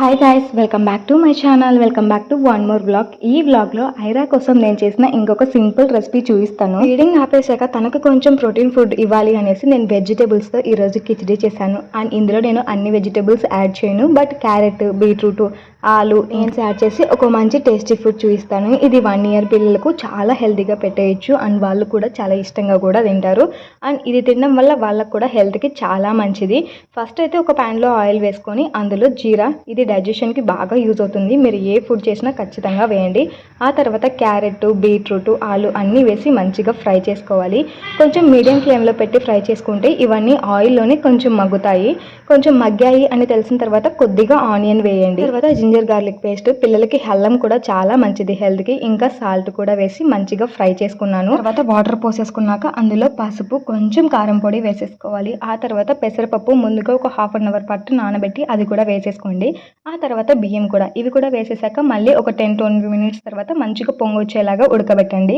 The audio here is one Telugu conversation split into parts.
Hi guys welcome back to my channel welcome back to one more blog ఈ బ్లాగ్లో ఐరా కోసం నేను చేసిన ఇంకొక సింపుల్ రెసిపీ చూపిస్తాను. ఫీడింగ్ ఆపేశాక తనకు కొంచెం ప్రోటీన్ ఫుడ్ ఇవ్వాలి అనేసి నేను వెజిటేబుల్స్తో ఈరోజు కిచడీ చేశాను. అండ్ ఇందులో నేను అన్ని వెజిటేబుల్స్ యాడ్ చేయను. బట్ క్యారెట్ బీట్రూట్ ఆలు ఏన్స్ యాడ్ చేసి ఒక మంచి టేస్టీ ఫుడ్ చూపిస్తాను. ఇది వన్ ఇయర్ పిల్లలకు చాలా హెల్తీగా పెట్టేయచ్చు. అండ్ వాళ్ళు కూడా చాలా ఇష్టంగా కూడా తింటారు. అండ్ ఇది తినడం వల్ల వాళ్ళకు కూడా హెల్త్కి చాలా మంచిది. ఫస్ట్ అయితే ఒక ప్యాన్లో ఆయిల్ వేసుకొని అందులో జీరా ఇది డైజెషన్కి బాగా యూజ్ అవుతుంది. మీరు ఏ ఫుడ్ చేసినా ఖచ్చితంగా వేయండి. ఆ తర్వాత క్యారెట్ బీట్రూట్ ఆలు అన్నీ వేసి మంచిగా ఫ్రై చేసుకోవాలి. కొంచెం మీడియం ఫ్లేమ్లో పెట్టి ఫ్రై చేసుకుంటే ఇవన్నీ ఆయిల్లోనే కొంచెం మగ్గుతాయి. కొంచెం మగ్గాయి అని తెలిసిన తర్వాత కొద్దిగా ఆనియన్ వేయండి. తర్వాత జింజర్ గార్లిక్ పేస్ట్ పిల్లలకి హెల్లం కూడా చాలా మంచిది. హెల్త్కి ఇంకా సాల్ట్ కూడా వేసి మంచిగా ఫ్రై చేసుకున్నాను. తర్వాత వాటర్ పోసేసుకున్నాక అందులో పసుపు కొంచెం కారం పొడి వేసేసుకోవాలి. ఆ తర్వాత పెసరపప్పు ముందుగా ఒక హాఫ్ అన్ అవర్ పాటు నానబెట్టి అది కూడా వేసేసుకోండి. ఆ తర్వాత బియ్యం కూడా. ఇవి కూడా వేసేసాక మళ్ళీ ఒక టెన్ ట్వంటీ మినిట్స్ తర్వాత మంచిగా పొంగు వచ్చేలాగా ఉడకబెట్టండి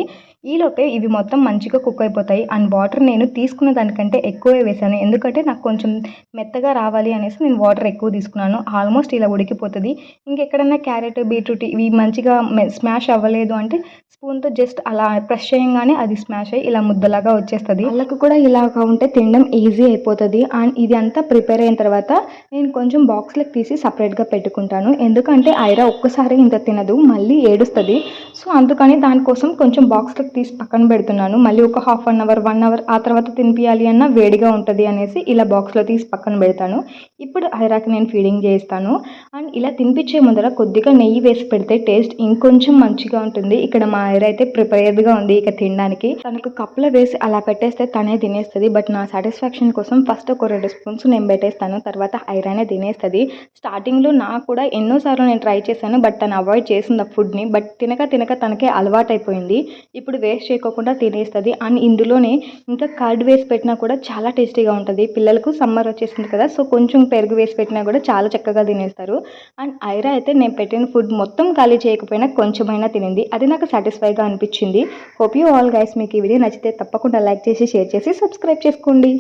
ఈలోపే ఇవి మొత్తం మంచిగా కుక్ అయిపోతాయి. అండ్ వాటర్ నేను తీసుకున్న దానికంటే ఎక్కువే వేసాను ఎందుకంటే నాకు కొంచెం మెత్తగా రావాలి అనేసి నేను వాటర్ ఎక్కువ తీసుకున్నాను. ఆల్మోస్ట్ ఇలా ఉడికిపోతుంది. ఇంకెక్కడన్నా క్యారెట్ బీట్రూట్ ఇవి మంచిగా స్మాష్ అవ్వలేదు అంటే స్పూన్తో జస్ట్ అలా ప్రెస్ చేయగానే అది స్మాష్ అయ్యి ఇలా ముద్దలాగా వచ్చేస్తుంది. వాళ్ళకు కూడా ఇలాగా ఉంటే తినడం ఈజీ అయిపోతుంది. అండ్ ఇది అంతా ప్రిపేర్ అయిన తర్వాత నేను కొంచెం బాక్స్లకు తీసి సపరేట్గా పెట్టుకుంటాను. ఎందుకంటే ఐరా ఒక్కసారి ఇంత తినదు మళ్ళీ ఏడుస్తుంది. సో అందుకని దానికోసం కొంచెం బాక్స్లో తీసి పక్కన పెడుతున్నాను. మళ్ళీ ఒక half an hour one hour ఆ తర్వాత తినిపించాలి అన్న వేడిగా ఉంటుంది అనేసి ఇలా బాక్స్లో తీసి పక్కన పెడతాను. ఇప్పుడు ఐరాకి నేను ఫీడింగ్ చేస్తాను. అండ్ ఇలా తినిపించే ముందర కొద్దిగా నెయ్యి వేసి పెడితే టేస్ట్ ఇంకొంచెం మంచిగా ఉంటుంది. ఇక్కడ మా ఐరా అయితే ప్రిపేర్డ్గా ఉంది ఇక తినడానికి. తనకు కప్పులో వేసి అలా పెట్టేస్తే తనే తినేస్తుంది. బట్ నా సాటిస్ఫాక్షన్ కోసం ఫస్ట్ ఒక రెండు స్పూన్స్ నేను పెట్టేస్తాను. తర్వాత ఐరానే తినేస్తుంది. స్టార్టింగ్లో నాకు కూడా ఎన్నోసార్లు నేను ట్రై చేశాను బట్ తను అవాయిడ్ చేసింది ఆ ఫుడ్ని బట్ తినక తినక తనకే అలవాటైపోయింది. ఇప్పుడు వేస్ట్ చేయకోకుండా తినేస్తుంది. అండ్ ఇందులోనే ఇంకా కర్డ్ వేసి పెట్టినా కూడా చాలా టేస్టీగా ఉంటుంది. పిల్లలకు సమ్మర్ వచ్చేసింది కదా సో కొంచెం పెరుగు వేసి పెట్టినా కూడా చాలా చక్కగా తినేస్తారు. అండ్ ఐరా అయితే నేను పెట్టిన ఫుడ్ మొత్తం ఖాళీ చేయకపోయినా కొంచెమైనా తినింది. అది నాకు సాటిస్ఫైగా అనిపించింది. హోప్ యూ ఆల్ గైస్ మీకు ఈ వీడియో నచ్చితే తప్పకుండా లైక్ చేసి షేర్ చేసి సబ్స్క్రైబ్ చేసుకోండి.